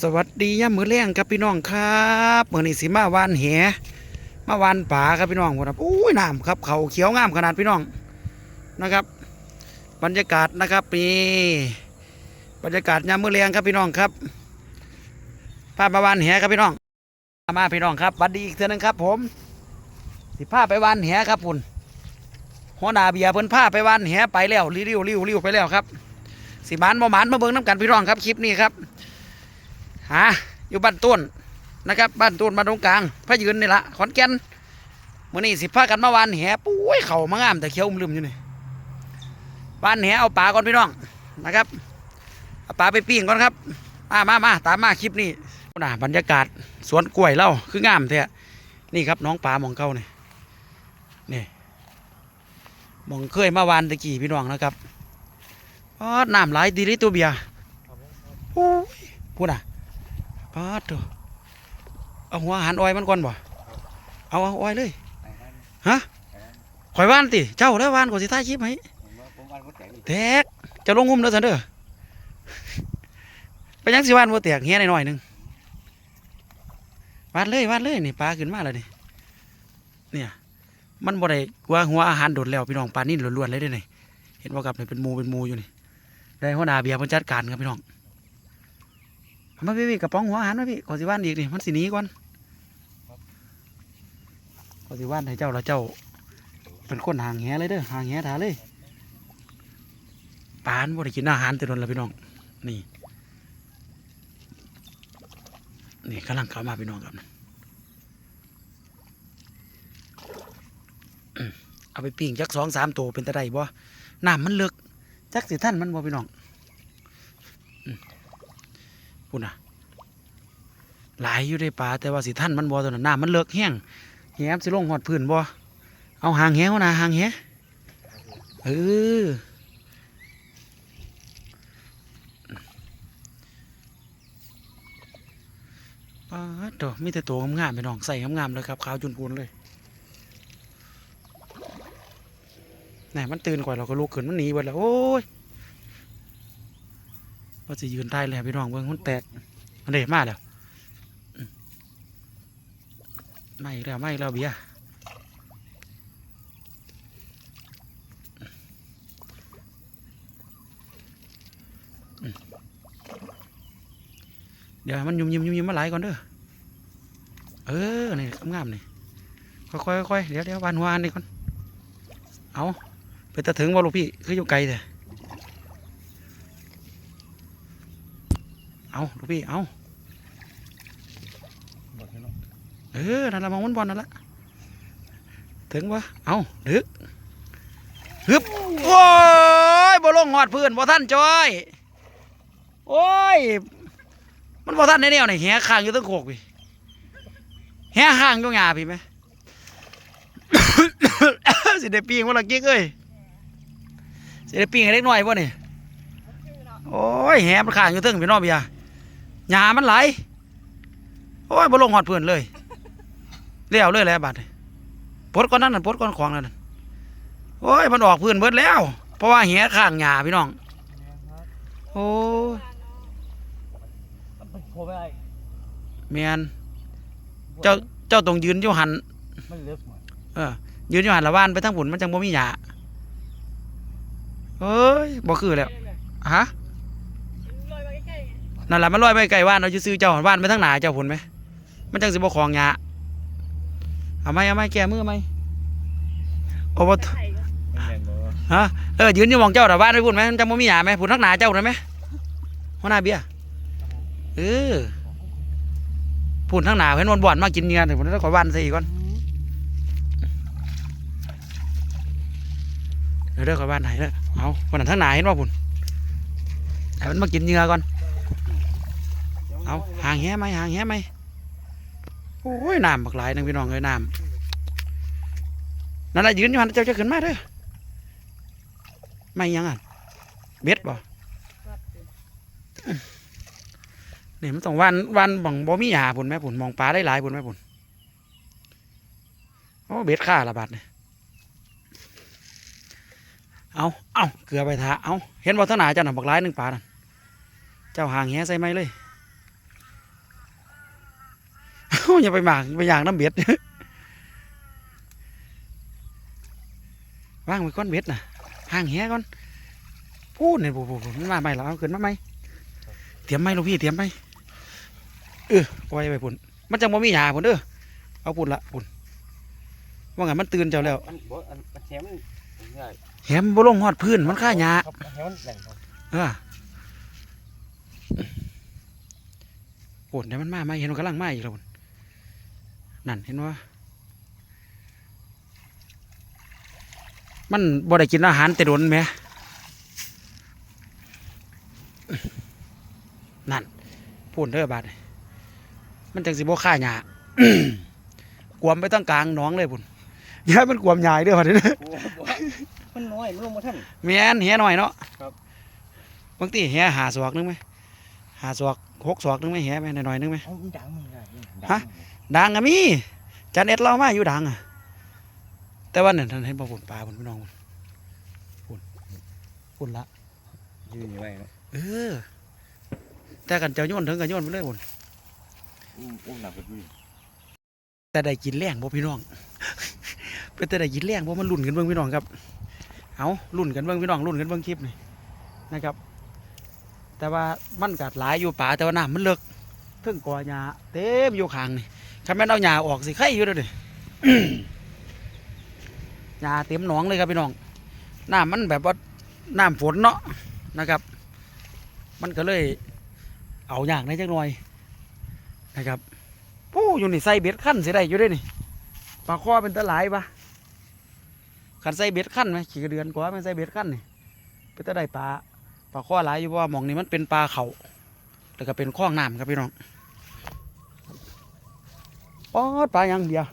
สวัสดีย่ามือแรงครับพี่น้องครับเมื่อนี้สิมาวานแหมาวานป่าครับพี่น้องพุ่นะอุ้ยน้ำครับเขาเขียวงามขนาดพี่น้องนะครับ บรรยากาศนะครับนี่บรรยากาศย่ามือแรงครับพี่น้องครับพามาวานแหครับพี่น้องมาพี่น้องครับสวัสดีอีกเทื่อนึงครับ ผม สิพาไปวานแหครับพุ่นหัวหน้าเบียเพิ่นพาไปวานแหไปแล้วริ้วริ้วริ้วริ้วไปแล้วครับ สิมานบ่หมานมาเบิ่งน้ำกันพี่น้องครับคลิปนี้ครับ หาอยู่บ้านต้นนะครับ บ้านต้นบ้านตรงกลางพระยืนนี่ละขอนแก่นมื่อนี้สิพากันมาวานแหปุ้ยเข่ามางามแต่เขียวลืมอยู่นี่วานแหเอาปลาก่อนพี่น้องนะครับเอาปลาไปปิ้งก่อนครับมามามาตามมาคลิปนี้น่ะบรรยากาศสวนกล้วยเล่าคืองามแท้นี่ครับน้องปลามองเก้านี่นี่มองเคยมาวานตะกี้พี่น้องนะครับอ๋อน้ำไหลดีเลยตัวเบียร์โอ้ยพูดอะ ปาดเถอะเอาหัวอาหารอ้อยมันก่อนบ่เอาเอาอ้อยเลยฮะข่อยว่านติเจ้าแล้วว่านก่อนสิท้ายคลิปไหมแตกจะลงงุ่มแล้วสันเด้อไปยังสิว่านบ่แตกเฮียหน่อยๆหนึงวานเลยวานเลยนี่ปลาขึ้นมาแล้วนี่เนี่ยมันบ่ได้กว่าหัวอาหารโดดแล้วพี่น้องปลานิ่นล้วนๆเลยเด้อนี่เห็นว่ากับนี่เป็นหมูเป็นหมูอยู่นี่ได้หัวหน้าเบียร์เพิ่นจัดการครับพี่น้องเอา มาพี่พี่กระป๋องหัวอาหารมาพี่ขอสิว่านอีกนี่มันสินี้ก่อนขอสิว่านให้เจ้าละเจ้า เป็นคนห่างแหเลยเด้อห่างแหถาเลยปานบ่ได้กินอาหารแต่โดนละพี่น้อง นี่ นี่กำลังเข้ามาพี่น้องครับอืมเอาไปปิ้งจักสองสามตัวเป็นตะไดบ่น้ำมันเลึกจักสิท่านมันบ่พี่น้อง พุ่นอะ หลายอยู่ในป่าแต่ว่าสิท่านมันบ่ตัวนั้นน้ำมันเลิกแห้งแหมสิลงหอดพื้นบ่เอาหางแหวนะหางแหเออป้าดโตมีแต่ตัวงามๆไปน้องใส่งามๆเลยครับขาวจุนพูนเลยไหนมันตื่นก่อนเราก็ลุกขึ้นมันหนีไปแล้วโอ้ย ว่าจะยืนได้เลยพี่น้องเบิ่งมันแตกอันเดมากแล้วไม่แล้วไม่แล้วเบียเดี๋ยวมันยุ่มยิ้มยุ่มยิ้มมาไหลก่อนเด้อเออนี่งามๆนี่ค่อยๆค่อยๆเดี๋ยวเดี๋ยววานหัวอันนี่ก่อนเอาไปตะถึงว่าลูกพี่คืออยู่ไกลแต่ เอาลูกพี่เอาเออนั่นละมองมันบอลนั่นละถึงวะเอาดึกฮึบโอ้ยบ่ลงหอดพื้นบ่ท่านจอย โอ้ย มันบ่ท่านในแนวนี่แหข้างอยู่ตั้งโขกพี่แหข้างอยู่งาพี่ไหมสิได้ปีงว่าละกิ๊กเอ้ยสิได้ปีงให้เล็กน้อยบ่นี่โอ้ยแหมันข้างอยู่ตั้งพี่น้องเบียร์ หญ้ามันไหลโอ้ยบ่ลงหอดพื้นเลยเลี้ยวเลยแหล้วบาดปลดก้อนนั้นน่ะปลดก้อนของนั่นน่ะโอ้ยมันออกพื้นเบิดแล้ว เพราะว่าเหี้ยข้างหญ้าพี่น้องโอ้ยโคไม่ได้แมนเจ้าเจ้าต้องยืนอยู่หันมันเลิกเออยืนอยู่หันละว่านไปทั้งผุนมันจังบ่มีหญ้าเอ้ยบ่คือแล้วฮะ นั่นแหละมันลอยไปไกลว่านเราจะซื้อเจ้าว่านไปทั้งหนาเจ้าผุนไหมมันจังสิบ่ของหญ้าเอาไหมเอาไหมแก้มือไหมโอ้บ่ไม่แม่นบ่ฮะเออยืนอยู่หมองเจ้าแต่บ้านไม่พูดไหมมันจะบ่มีหยาไหมพูดนักหนาเจ้าได้ไหมหัวหน้าเบี้ยเออพูดทั้งหนาเห็นวันบ่อนมากินเงินเดี๋ยวผมต้องขอวันซะอีกก่อนเดี๋ยวเด้อขอวันไหนเด้อเอาวันนั้นทั้งหนาเห็นว่าพุ่นไอ้มันมากินเหงื่อก่อน เอาห่างแหไหมห่างแหไหมโอ้ยน้ำบักหลายนึงพี่น้องเลยน้ำนั่นแหละยืนอยู่หันเจ้าจะขึ้นมาเด้อไม่ยังอะเบ็ดบ่นี่มันต้องวันวันบังบ่มีหยาพุ่นแม่พุ่นมองปลาได้หลายพุ่นแม่พุ่นโอ้เบ็ดค่าละบาทเนี่ยเอาเอาเกลือไปทาเอาเห็นบ่ทางหนาเจ้าหน่ะบักหลายหนึ่งปลาน่ะเจ้าห่างแหใส่ไหมเลย เอย่าไปหมากไปอย่างน้ำเบ็ดว่างไว้ก้อนเบ็ดน่ะห่างแหก่อนพูดเนี่ยพูดพูมันมาใหมแล้วเอาขึ้นมาไหมเตรียมไหมลูกพี่เตรียมไหมเออปล่อยไปปุ่นมันจังบ่มีหยาปุ่นเด้อเอาปุ่นละปุ่นว่าไงมันตื่นเจ้าแล้วแหมันง่ายแหมบ่ลงหอดพื้นมันค่าหยาเออปุ่นเดี๋ยวมันมาไหมเห็นมันกำลังมาอีกแล้วปุ่น นั่นเห็นว่ามันบ่ได้กินอาหารแต่โดนไหมนั่นพูนเด้อบาดนี่มันจังสิบ่ค่าหยากวมไปตั้งกลางหน้องเลยพุ่นอย่ามันกวมใหญ่เด้อพอดีโอ้บ่มันน้อยมันลงมาท่านแม่นแหหน่อยเนาะครับบางทีแหหาศอกนึงไหมหาศอกหกศอกนึงไหมแหไหมหน่อยๆนึงไหมเอามันดังมันง่ายฮะ ดังอะมีจันเอ็ดเรามาอยู่ดังอะแต่ว่าเนี่ยท่านเห็นบ่ฝุ่นปลาฝุ่นพี่น้องฝุ่นฝุ่นละยืนอยู่ไว้เนาะเออ แต่กันเจ้าโยนถึงกันโยนไปเลยฝุ่นอู้อู้หนักกว่านี้แต่ได้กินแรงบ่พี่น้องเป็นแต่ได้กินแรงบ่มันลุ่นกันเบิ่งพี่น้องครับเอาลุ่นกันเบิ่งพี่น้องลุ่นกันเบิ่งคลิปนี่นะครับ แต่ว่ามันกัดหลายอยู่ป่าแต่ว่าน้ำมันเลิกเทึ่งกอหญ้าเต็มอยู่ข้างนี่ ถ้าแม่เอาหญ้าออกสิไข่อยู่เด้อเดิหญ้าเต็มหนองเลยครับพี่น้องน้ำมันแบบว่าน้ำฝนเนาะนะครับ มันก็เลยเอาอย่างในจักหน่อยนะครับปู้อยู่นี่ใส่เบ็ดขั้นสิได้อยู่ด้นี่ปลาคอเป็นตะหลายปะขันใส่เบ็ดขั้นไหมขี่กระเดือนกว่าไม่ใส่เบ็ดขั้นนี่เป็นตะได้ปลาปลาคอหลายอยู่เพราะว่าหมองนี้มันเป็นปลาเขาแล้วก็เป็นคลองน้ำครับพี่น้อง ป๊อดปลายังเดียว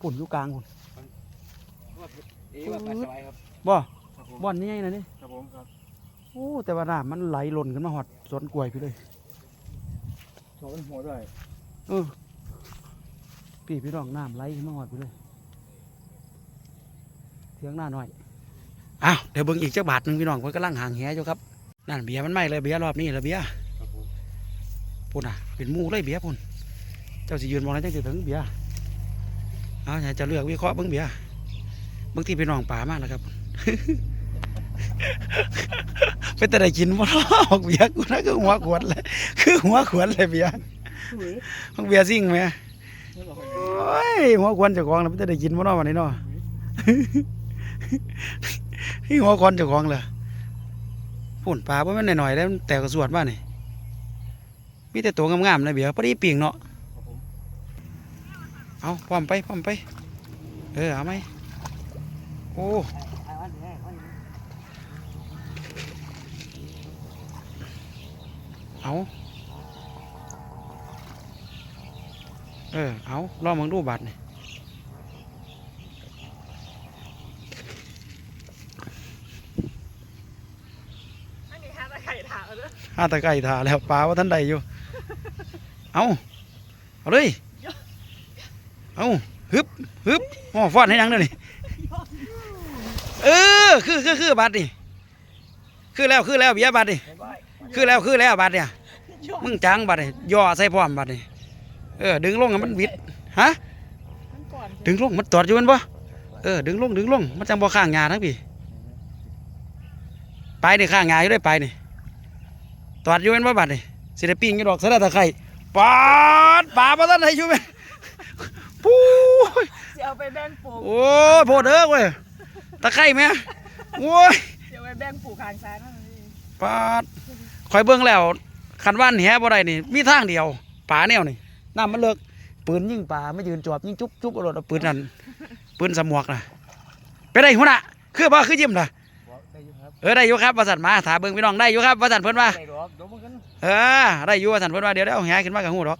ปุ่นอยู่กลางปุ่นเอ๊ะว่าปลาสบายครับบ่ครับผมบ่อนนี่ไงนะนี่ครับผมครับโอ้แต่ว่าน้ำมันไหลหล่นขึ้นมาหอดสวนกล้วยพี่เลยโชว์เป็นหัวด้วยเออพี่พี่น้องน้ำไหลขึ้นมาหอดพี่เลยเทียงหน้าหน่อยอ้าวเดี๋ยวเบิ่งอีกจักบาทหนึ่งพี่น้องเพิ่นกำลังห่างแหอยู่ครับนั่นเบียร์มันไม่เลยเบียร์รอบนี้เลยเบียร์ครับผมพุ่นอะเป็นหมูเลยเบียร์พุ่นเจ้าสิยืนมองอะไรจังสิถึงเบียร์เอาอย่าจะเลือกวิเคราะห์เบิ่งเบียร์เบิ่งที่พี่น้องป่ามากแล้วครับเป็นแต่ได้กินบ่เนาะเบียร์กูนะคือหัวขวดเลยคือหัวขวดเลยเบียร์ของเบียร์ซิ่งไหมนี่บอกโอ้ยหัวควนเจ้าของน่ะมันจะได้กินบ่เนาะวันนี้เนาะนี่หัวควนเจ้าของเลยพุ่นปลาบ่แม่นหน่อยๆแล้วแต่ก็สวดมานี่มีแต่ตัวงามๆนะเบียร์พอดีปิ่งเนาะครับผม เอาพร้อมไปพร้อมไป เออเอาไหมโอ้เอาเออเอาลองมึงดูบัตรนี่อันนี้ฮะตะไคร่ถามเลยห้าตะไคร่ถาแล้วปลาว่าท่านใดอยู่ เอาเอาเลย เอาฮึบฮึบอ๋อฟอนให้ยังเด้อนี่เออคือคือคือบัตรนี่คือแล้วคือแล้วเบียร์บัตรนี่บ๊ายบายคือแล้วคือแล้วบัตรเนี่ยมึงจังบัตรนี่ย่อใส่พร้อมบัตรนี่เออดึงลงมันวิดฮะดึงลงมันตอดอยู่มันบ่เออดึงลงดึงลงมันจังบ่ข้างงาทั้งพี่ไปนี่ข้างงาอยู่ด้วยไปนี่ตอดอยู่มันบ่บัดนี่สิได้ปิ้งอยู่ดอกสะดะตะไคร้ปาดปลาบ่ทันได้อยู่แม่ ปู้ยจะเอาไปแบ่งปลูกโอ้ยโพดเด้อเว้ยตะไคร้แม่โอ้ยจะเอาไปแบ่งปลูกข้างซ้ายนั่นเองปาดข่อยเบิ่งแล้วคันว่านแหบ่ได้นี่ มีทางเดียวปลาแนวนี่น้ำมันเลิกปืนยิงปลาไม่ยืนจอบยิงจุ๊บจุ๊บเอารถเอาปืนนั่นปืนสมวกน่ะไปได้หัวหน้าคือบ่คือยิ้มน่ะบอกได้อยู่ครับเออได้อยู่ครับประสันมาถามเบิ่งพี่น้องได้อยู่ครับประสันเพิ่นว่าได้ดอกเดี๋ยวมันกันเออได้อยู่ประสันเพิ่นว่าเดี๋ยวได้เอาแหขึ้นมากับหูดอก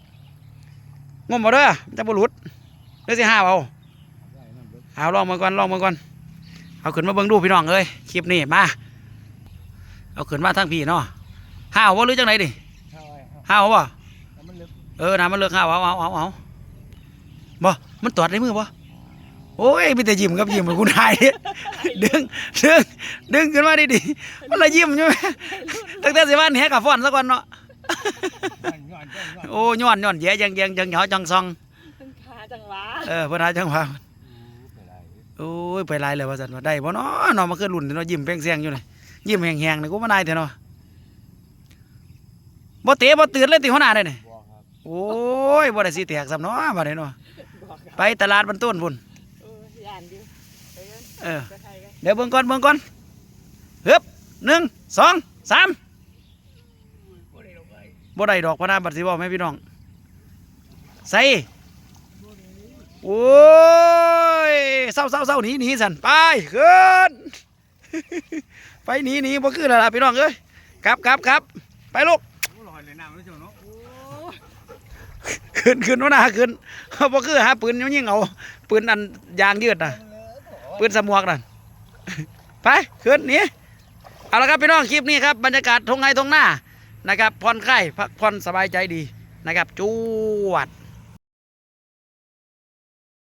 งมบ่เด้อมันจะบ่หลุด เดี๋ยวสิห้าเอาเอาลองมาก่อนลองมาก่อนเอาขึ้นมาเบิ่งดูพี่น้องเอ้ยคลิปนี้มาเอาขึ้นมาทั้งพี่เนาะห้าวบ่หรือจังไดดิข้าวว้ครับห้าวบ่แล้วมันลึกเออน้ำมันเลิกห้าวเอาเอาเอาเอาบ่มันตอดในมือบ่โอ้ยมีแต่ยิ้มกับยิ้มกับคุณนายดึงดึงดึงขึ้นมาดิดิมันละยิ้มใช่ไหมตั้งแต่สิว่าแหกับฟอนซะก่อนเนาะย้อนย้อนย้อนโอ้ย้อนย้อนแย่ยังยังยังเหงาจังซองาจังหวะเออเพิ่นหาจังหวะไปไรโอ้ยไปหลายเลยว่าซั่นว่าได้บ่เนาะเนาะมาคือรุ่นเนาะยิ้มเพ่งเสียงอยู่นี่ยิ้มแห้งๆนี่กูมานายแท้เนาะบ่เตะบ่ตื่นเลยติหัวหน้าได้นี่บัวครับโอ้ยบ่ได้สิแตกซ้ำเนาะบัดนี้เนาะบอกกันไปตลาดบันต้นพุ่นเออยานดิไปกันเออไปไทยกันเดี๋ยวเบิ่งก่อนเบิ่งก่อนฮึบหนึ่งสองสามบ่ได้ดอกพะนาบัดสิบอกแม่พี่น้องใส่ โอ้ยเศร้าเศร้าเศร้าหนีหนีสันไปขึ้นไปหนีหนีบ่คือแล้วล่ะพี่น้องเอ้ยกลับกลับกลับไปลูกโอ้ลอยเลยน้ำไม่เจ้านะขึ้นขึ้นวะนะขึ้นบ่คือหาปืนยิงเอาปืนอันยางยืดน่ะปืนสมวกนั่นไปขึ้นหนี่เอาละครับพี่น้องคลิปนี้ครับบรรยากาศทงไงทงหน้านะครับผ่อนคลายพักผ่อนสบายใจดีนะครับจวด